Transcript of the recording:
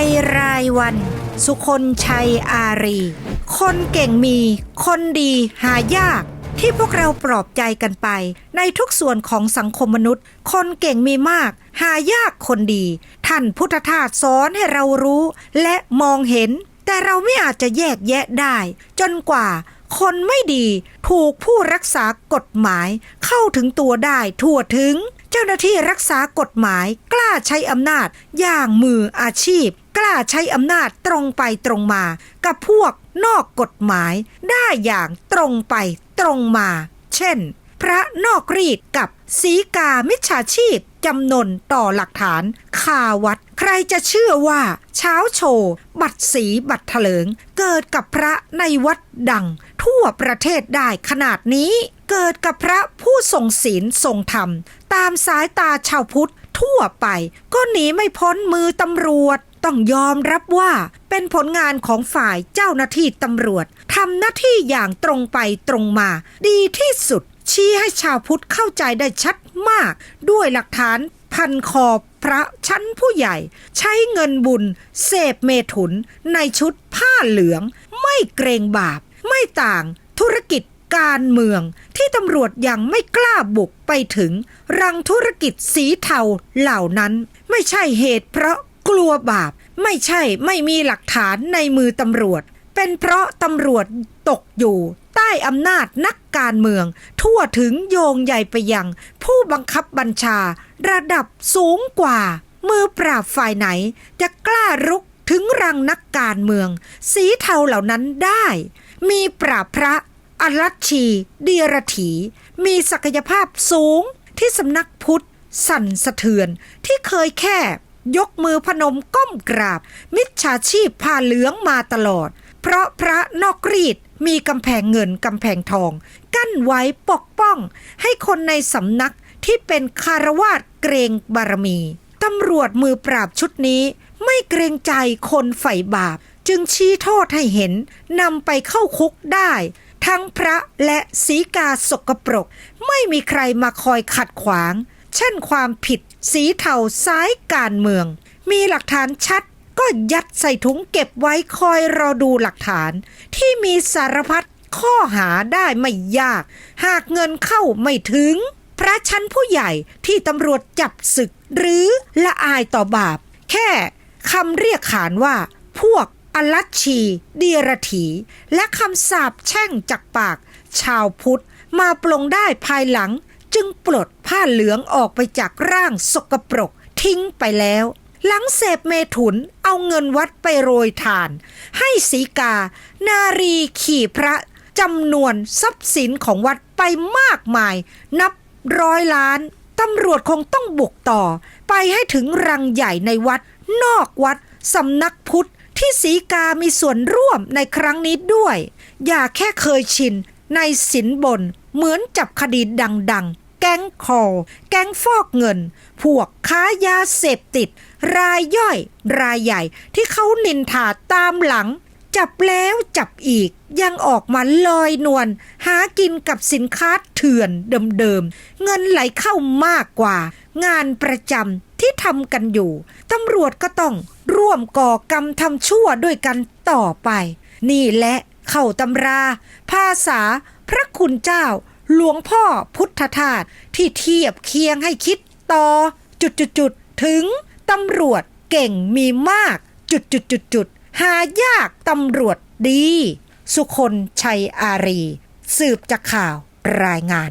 ยรายวัน สุคนชัยอารี คนเก่งมี คนดีหายาก ที่พวกเราปลอบใจกันไป ในทุกส่วนของสังคมมนุษย์ คนเก่งมีมาก หายากคนดี ท่านพุทธทาสสอนให้เรารู้ และมองเห็น แต่เราไม่อาจจะแยกแยะได้ จนกว่าคนไม่ดี ถูกผู้รักษากฎหมายเข้าถึงตัวได้ทั่วถึง เจ้าหน้าที่รักษากฎหมาย กล้าใช้อำนาจ อย่างมืออาชีพ กล้าใช้อำนาจตรงไปตรงมา กับพวกนอกกฎหมาย ได้อย่างตรงไปตรงมา เช่น พระนอกรีดกับสีกามิจฉาชีพจำนนต่อหลักฐานคาวัด ใครจะเชื่อว่า เช้าโชว์ บัตรสีบัตรเถลิง เกิดกับพระในวัดดัง ทั่วประเทศได้ขนาดนี้ เกิดกับพระผู้ทรงศีลทรงธรรม ตามสายตาชาวพุทธทั่วไป ก็หนีไม่พ้นมือตำรวจ ต้องยอมรับว่าเป็นผลงานของฝ่ายเจ้าหน้าที่ตำรวจทำหน้าที่อย่างตรงไปตรงมา ดีที่สุด ชี้ให้ชาวพุทธเข้าใจได้ชัดมาก ด้วยหลักฐานพันคอพระชั้นผู้ใหญ่ ใช้เงินบุญ เสพเมถุน ในชุดผ้าเหลือง ไม่เกรงบาป ไม่ต่าง การเมืองที่ตำรวจยังไม่กล้าบุกไปถึง รังธุรกิจสีเทาเหล่านั้น ไม่ใช่เหตุเพราะกลัวบาป ไม่ใช่ไม่มีหลักฐานในมือตำรวจ เป็นเพราะตำรวจตกอยู่ ใต้อำนาจนักการเมือง ทั่วถึงโยงใหญ่ไปยัง ผู้บังคับบัญชา ระดับสูงกว่า มือปราบฝ่ายไหน จะกล้ารุกถึงรังนักการเมือง สีเทาเหล่านั้นได้ มีปราบพระ อรัชชีเดียรถีมีศักยภาพสูงที่สำนักพุทธ สั่นสะเทือนที่เคยแค่ยกมือพนมก้มกราบ มิจฉาชีพผ้าเหลืองมาตลอด เพราะพระนอกรีดมีกำแพงเงินกำแพงทอง กั้นไว้ปกป้อง ให้คนในสำนักที่เป็นคารวาสเกรงบารมีตำรวจมือปราบชุดนี้ ไม่เกรงใจคนใฝ่บาป จึงชี้โทษให้เห็นนำไปเข้าคุกได้ ทั้งพระและสีกาสกปรก ไม่มีใครมาคอยขัดขวาง เช่นความผิดสีเทาซ้ายการเมือง มีหลักฐานชัดก็ยัดใส่ถุงเก็บไว้คอยรอดูหลักฐาน ที่มีสารพัดข้อหาได้ไม่ยาก หากเงินเข้าไม่ถึง พระชั้นผู้ใหญ่ที่ตำรวจจับศึก หรือละอายต่อบาป แค่คำเรียกขานว่า พวก อลัชชีเดียรถี และคำสาปแช่งจากปาก ชาวพุทธมาปลงได้ภายหลัง จึงปลดผ้าเหลืองออกไปจากร่างสกปรก ทิ้งไปแล้ว หลังเสพเมถุนเอาเงินวัดไปโรยทาน ให้สีกา นารีขี่พระจำนวนทรัพย์สินของวัดไปมากมาย นับร้อยล้านตำรวจคงต้องบุกต่อ ไปให้ถึงรังใหญ่ในวัด นอกวัดสำนักพุทธ ที่สีกามีส่วนร่วมในครั้งนี้ด้วย อย่าแค่เคยชินในสินบน เหมือนจับคดีดังๆ แก๊งคอแก๊งฟอกเงิน พวกค้ายาเสพติด รายย่อย รายใหญ่ที่เขานินทาตามหลัง จับแล้วจับอีกยังออกมาลอยนวลหากินกับสินค้าเถื่อนเดิมๆ เงินไหลเข้ามากกว่า งานประจำ ที่ทำกันอยู่ ตำรวจก็ต้องร่วมก่อกรรมทำชั่วด้วยกันต่อไป นี่แหละเข้าตำรา ภาษา พระคุณเจ้า หลวงพ่อพุทธทาสที่เทียบเคียงให้คิดต่อ จุดๆๆถึงตำรวจเก่งมีมาก จุดๆๆหายากตำรวจดี สุคนชัยอารี สืบจากข่าวรายงาน